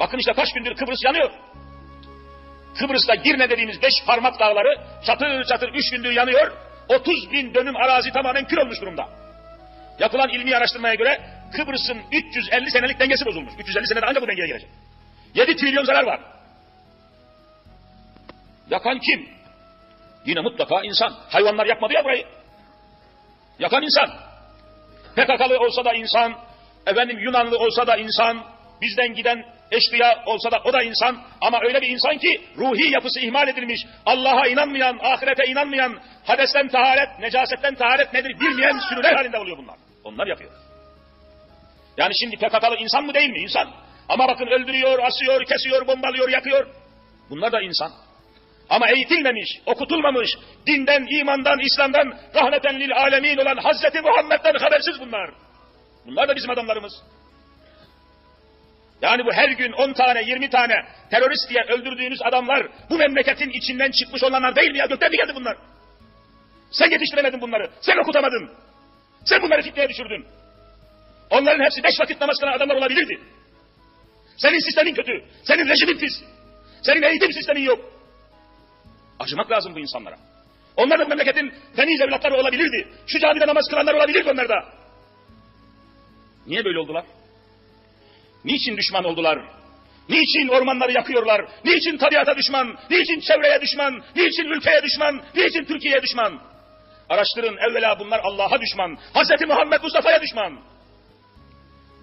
Bakın işte kaç gündür Kıbrıs yanıyor. Kıbrıs'ta Girne dediğimiz beş parmak dağları çatır çatır üç gündür yanıyor. 30 bin dönüm arazi tamamen kül olmuş durumda. Yapılan ilmi araştırmaya göre Kıbrıs'ın 350 senelik dengesi bozulmuş. 350 senede ancak bu dengeye gelecek. 7 trilyon zarar var. Yakan kim? Yine mutlaka insan. Hayvanlar yakmadı ya burayı. Yakan insan. PKK'lı olsa da insan, efendim Yunanlı olsa da insan, bizden giden eşkıya olsa da o da insan ama öyle bir insan ki ruhi yapısı ihmal edilmiş, Allah'a inanmayan, ahirete inanmayan, hadesten taharet, necasetten taharet nedir bilmeyen sürüler halinde oluyor bunlar. Onlar yapıyor. Yani şimdi PKK'lı insan mı değil mi? İnsan. Ama bakın öldürüyor, asıyor, kesiyor, bombalıyor, yakıyor. Bunlar da insan. Ama eğitilmemiş, okutulmamış, dinden, imandan, İslam'dan, rahmeten lil alemin olan Hazreti Muhammed'den habersiz bunlar. Bunlar da bizim adamlarımız. Yani bu her gün 10 tane, 20 tane terörist diye öldürdüğünüz adamlar bu memleketin içinden çıkmış olanlar değil mi ya? Gökten mi geldi bunlar? Sen yetiştiremedin bunları, sen okutamadın. Sen bunları fitneye düşürdün. Onların hepsi beş vakit namaz kılan adamlar olabilirdi. Senin sistemin kötü, senin rejimin pis, senin eğitim sistemin yok. Acımak lazım bu insanlara. Onlar da bu memleketin temiz evlatları olabilirdi. Şu camide namaz kılanlar olabilirdi onlar da. Niye böyle oldular? Niçin düşman oldular? Niçin ormanları yakıyorlar? Niçin tabiata düşman? Niçin çevreye düşman? Niçin ülkeye düşman? Niçin Türkiye'ye düşman? Araştırın evvela bunlar Allah'a düşman. Hazreti Muhammed Mustafa'ya düşman.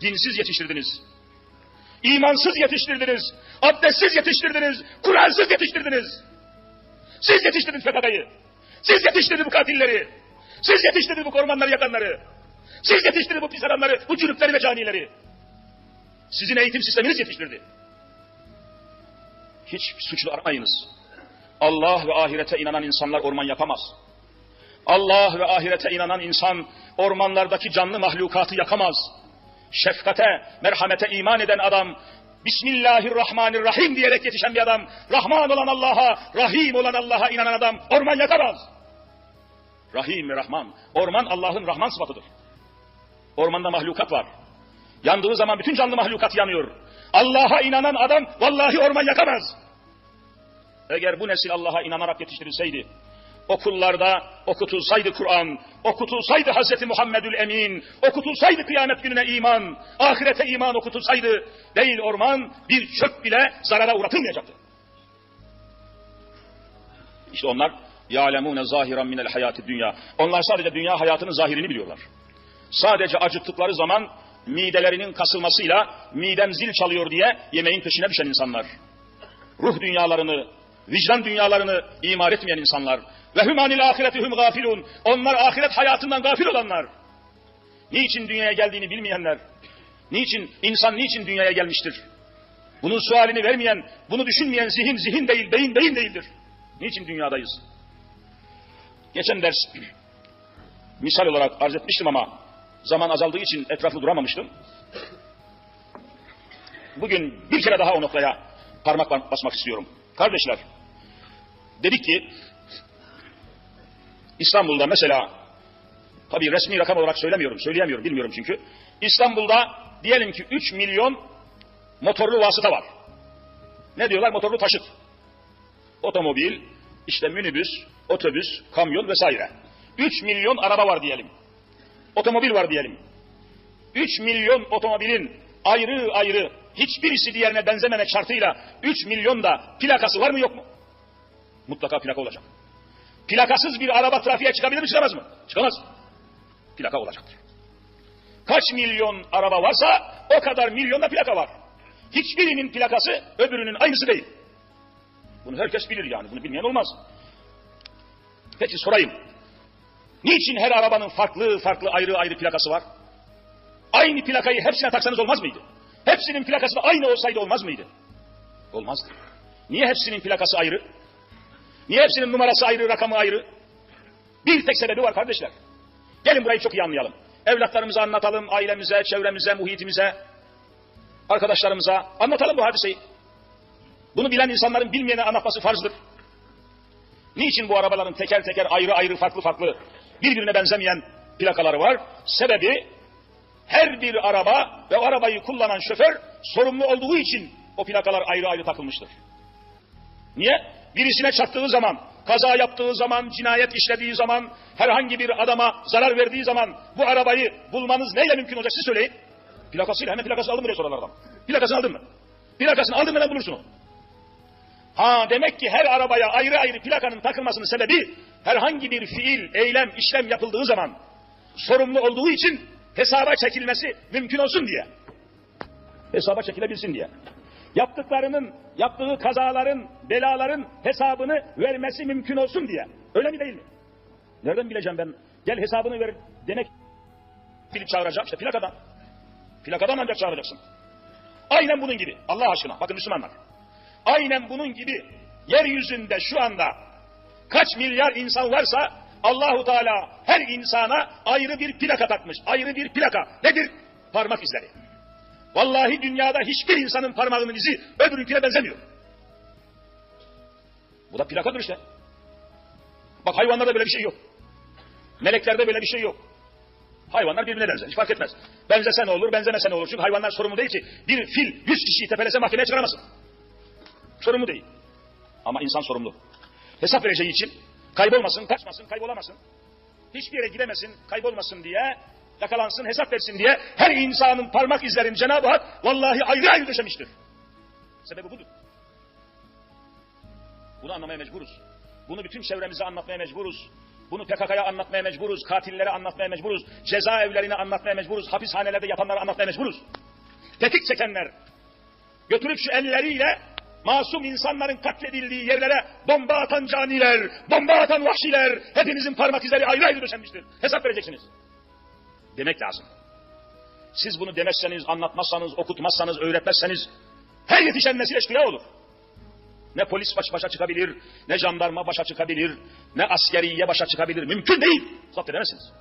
Dinsiz yetiştirdiniz. İmansız yetiştirdiniz. Abdestsiz yetiştirdiniz. Kur'ansız yetiştirdiniz. Siz yetiştirdiniz PKK'yı. Siz yetiştirdiniz bu katilleri. Siz yetiştirdiniz bu ormanları yakanları. Siz yetiştirdiniz bu pis adamları, bu çürükleri ve canileri. Sizin eğitim sisteminiz yetiştirdi. Hiç suçlu aramayınız. Allah ve ahirete inanan insanlar orman yapamaz. Allah ve ahirete inanan insan ormanlardaki canlı mahlukatı yakamaz. Şefkate, merhamete iman eden adam, Bismillahirrahmanirrahim diyerek yetişen bir adam, Rahman olan Allah'a, Rahim olan Allah'a inanan adam orman yakamaz. Rahim ve Rahman. Orman Allah'ın Rahman sıfatıdır. Ormanda mahlukat var. Yandığı zaman bütün canlı mahlukat yanıyor. Allah'a inanan adam vallahi orman yakamaz. Eğer bu nesil Allah'a inanarak yetiştirilseydi, okullarda okutulsaydı Kur'an, okutulsaydı Hz. Muhammedül Emin, okutulsaydı kıyamet gününe iman, ahirete iman okutulsaydı, değil orman bir çöp bile zarara uğratılmayacaktı. İşte onlar يَعْلَمُونَ زَاهِرًا مِنَ الْحَيَاتِ dünya. Onlar sadece dünya hayatının zahirini biliyorlar. Sadece acıktıkları zaman midelerinin kasılmasıyla midem zil çalıyor diye yemeğin peşine düşen insanlar. Ruh dünyalarını, vicdan dünyalarını imar etmeyen insanlar. Ve hümanil ahireti hüm gafilun. Onlar ahiret hayatından gafil olanlar. Niçin dünyaya geldiğini bilmeyenler. Niçin, insan niçin dünyaya gelmiştir? Bunun sualini vermeyen, bunu düşünmeyen zihin zihin değil, beyin beyin değildir. Niçin dünyadayız? Geçen ders misal olarak arz etmiştim ama zaman azaldığı için etraflı duramamıştım. Bugün bir kere daha o noktaya parmak basmak istiyorum. Kardeşler, dedik ki İstanbul'da mesela tabii resmi rakam olarak söylemiyorum, söyleyemiyorum, bilmiyorum çünkü. İstanbul'da diyelim ki 3 milyon motorlu vasıta var. Ne diyorlar? Motorlu taşıt. Otomobil, işte minibüs, otobüs, kamyon vesaire. 3 milyon araba var diyelim. Otomobil var diyelim. 3 milyon otomobilin ayrı ayrı hiçbirisi diğerine benzememek şartıyla 3 milyon da plakası var mı yok mu? Mutlaka plaka olacak. Plakasız bir araba trafiğe çıkabilir mi çıkamaz mı? Çıkamaz. Plaka olacaktır. Kaç milyon araba varsa o kadar milyonda plaka var. Hiçbirinin plakası öbürünün aynısı değil. Bunu herkes bilir yani. Bunu bilmeyen olmaz. Peki sorayım. Niçin her arabanın farklı farklı ayrı ayrı plakası var? Aynı plakayı hepsine taksanız olmaz mıydı? Hepsinin plakası da aynı olsaydı olmaz mıydı? Olmazdı. Niye hepsinin plakası ayrı? Niye hepsinin numarası ayrı, rakamı ayrı? Bir tek sebebi var kardeşler. Gelin burayı çok iyi anlayalım. Evlatlarımıza anlatalım, ailemize, çevremize, muhitimize, arkadaşlarımıza anlatalım bu hadiseyi. Bunu bilen insanların bilmeyene anlatması farzdır. Niçin bu arabaların teker teker ayrı ayrı farklı farklı birbirine benzemeyen plakaları var? Sebebi her bir araba ve arabayı kullanan şoför sorumlu olduğu için o plakalar ayrı ayrı takılmıştır. Niye? Birisine çarptığı zaman, kaza yaptığı zaman, cinayet işlediği zaman, herhangi bir adama zarar verdiği zaman bu arabayı bulmanız neyle mümkün olacak siz söyleyin. Plakasıyla hemen plakasını aldın mı diye sorarlar. Plakasını aldın mı? Plakasını aldın mı hemen bulursun onu. Ha demek ki her arabaya ayrı ayrı plakanın takılmasının sebebi herhangi bir fiil, eylem, işlem yapıldığı zaman sorumlu olduğu için hesaba çekilmesi mümkün olsun diye. Hesaba çekilebilsin diye. Yaptıklarının, yaptığı kazaların, belaların hesabını vermesi mümkün olsun diye. Öyle mi değil mi? Nereden bileceğim ben? Gel hesabını ver demek bilip çağıracağım. İşte plakadan. Plakadan ancak çağıracaksın. Aynen bunun gibi. Allah aşkına. Bakın Müslümanlar. Aynen bunun gibi yeryüzünde şu anda kaç milyar insan varsa Allahu Teala her insana ayrı bir plaka takmış. Ayrı bir plaka. Nedir? Parmak izleri. Vallahi dünyada hiçbir insanın parmağının izi öbürünküne benzemiyor. Bu da plakadır işte. Bak hayvanlarda böyle bir şey yok. Meleklerde böyle bir şey yok. Hayvanlar birbirine benzer. Hiç fark etmez. Benzese ne olur, benzemese ne olur. Çünkü hayvanlar sorumlu değil ki. Bir fil yüz kişiyi tepelese mahkemeye çıkaramazsın. Sorumlu değil. Ama insan sorumlu. Hesap vereceği için kaybolmasın, kaçmasın, kaybolamasın. Hiçbir yere gidemesin, kaybolmasın diye, yakalansın, hesap versin diye her insanın parmak izlerini Cenab-ı Hak vallahi ayrı ayrı döşemiştir. Sebebi budur. Bunu anlamaya mecburuz. Bunu bütün çevremize anlatmaya mecburuz. Bunu PKK'ya anlatmaya mecburuz, katillere anlatmaya mecburuz, cezaevlerine anlatmaya mecburuz, hapishanelerde yapanlara anlatmaya mecburuz. Tetik çekenler, götürüp şu elleriyle masum insanların katledildiği yerlere bomba atan caniler, bomba atan vahşiler, hepinizin parmak izleri ayrı ayrı döşenmiştir. Hesap vereceksiniz. Demek lazım. Siz bunu demezseniz, anlatmazsanız, okutmazsanız, öğretmezseniz her yetişen nesil eşkıya olur. Ne polis baş başa çıkabilir, ne jandarma başa çıkabilir, ne askeriye başa çıkabilir. Mümkün değil. Zapt edemezsiniz.